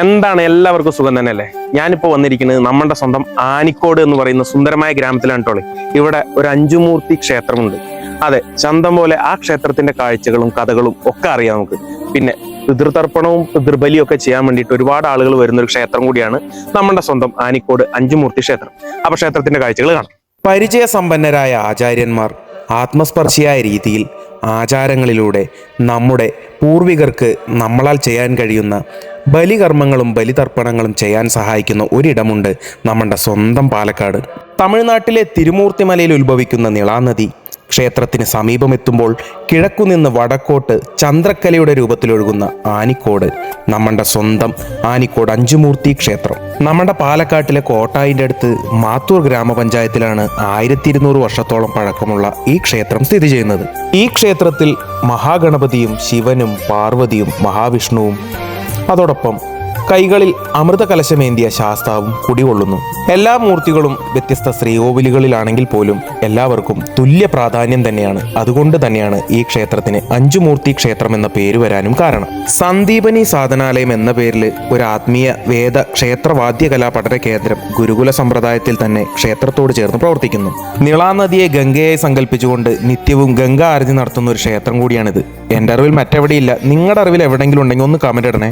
എന്താണ് എല്ലാവർക്കും സുഖം തന്നെയല്ലേ? ഞാനിപ്പോൾ വന്നിരിക്കുന്നത് നമ്മുടെ സ്വന്തം ആനിക്കോട് എന്ന് പറയുന്ന സുന്ദരമായ ഗ്രാമത്തിലാണ് കേട്ടോളെ ഇവിടെ ഒരു അഞ്ചുമൂർത്തി ക്ഷേത്രമുണ്ട്. അതെ ചന്തം പോലെ ആ ക്ഷേത്രത്തിന്റെ കാഴ്ചകളും കഥകളും ഒക്കെ അറിയാം നമുക്ക്. പിന്നെ പിതൃതർപ്പണവും പിതൃബലിയും ഒക്കെ ചെയ്യാൻ വേണ്ടിയിട്ട് ഒരുപാട് ആളുകൾ വരുന്ന ഒരു ക്ഷേത്രം കൂടിയാണ് നമ്മുടെ സ്വന്തം ആനിക്കോട് അഞ്ചുമൂർത്തി ക്ഷേത്രം. അപ്പൊ ക്ഷേത്രത്തിന്റെ കാഴ്ചകൾ കാണാം. പരിചയസമ്പന്നരായ ആചാര്യന്മാർ ആത്മസ്പർശിയായ രീതിയിൽ ആചാരങ്ങളിലൂടെ നമ്മുടെ പൂർവികർക്ക് നമ്മളാൽ ചെയ്യാൻ കഴിയുന്ന ബലികർമ്മങ്ങളും ബലിതർപ്പണങ്ങളും ചെയ്യാൻ സഹായിക്കുന്ന ഒരിടമുണ്ട് നമ്മുടെ സ്വന്തം പാലക്കാട്. തമിഴ്നാട്ടിലെ തിരുമൂർത്തിമലയിൽ ഉത്ഭവിക്കുന്ന നിളാനദി. ക്ഷേത്രത്തിന് സമീപമെത്തുമ്പോൾ കിഴക്കുനിന്ന് വടക്കോട്ട് ചന്ദ്രക്കലയുടെ രൂപത്തിലൊഴുകുന്ന ആനിക്കോട്. നമ്മുടെ സ്വന്തം ആനിക്കോട് അഞ്ചുമൂർത്തി ക്ഷേത്രം. നമ്മുടെ പാലക്കാട്ടിലെ കോട്ടായിന്റെ അടുത്ത് മാത്തൂർ ഗ്രാമപഞ്ചായത്തിലാണ് ആയിരത്തി ഇരുന്നൂറ് വർഷത്തോളം പഴക്കമുള്ള ഈ ക്ഷേത്രം സ്ഥിതി ചെയ്യുന്നത്. ഈ ക്ഷേത്രത്തിൽ മഹാഗണപതിയും ശിവനും പാർവതിയും മഹാവിഷ്ണുവും അതോടൊപ്പം കൈകളിൽ അമൃത കലശമേന്തിയ ശാസ്താവും കുടികൊള്ളുന്നു. എല്ലാ മൂർത്തികളും വ്യത്യസ്ത ശ്രീകോവിലുകളിലാണെങ്കിൽ പോലും എല്ലാവർക്കും തുല്യ പ്രാധാന്യം തന്നെയാണ്. അതുകൊണ്ട് തന്നെയാണ് ഈ ക്ഷേത്രത്തിന് അഞ്ചുമൂർത്തി ക്ഷേത്രം എന്ന പേര് വരാനും കാരണം. സന്ദീപനി സാധനാലയം എന്ന പേരിൽ ഒരു ആത്മീയ വേദ ക്ഷേത്രവാദ്യകലാ പഠന കേന്ദ്രം ഗുരുകുല സമ്പ്രദായത്തിൽ തന്നെ ക്ഷേത്രത്തോട് ചേർന്ന് പ്രവർത്തിക്കുന്നു. നിളാനദിയെ ഗംഗയായി സങ്കല്പിച്ചുകൊണ്ട് നിത്യവും ഗംഗാ ആരതി നടത്തുന്ന ഒരു ക്ഷേത്രം കൂടിയാണിത്. എന്റെ അറിവിൽ മറ്റെവിടെയില്ല. നിങ്ങളുടെ അറിവിൽ എവിടെയെങ്കിലും ഉണ്ടെങ്കിൽ ഒന്ന് കമന്റ് ഇടണേ.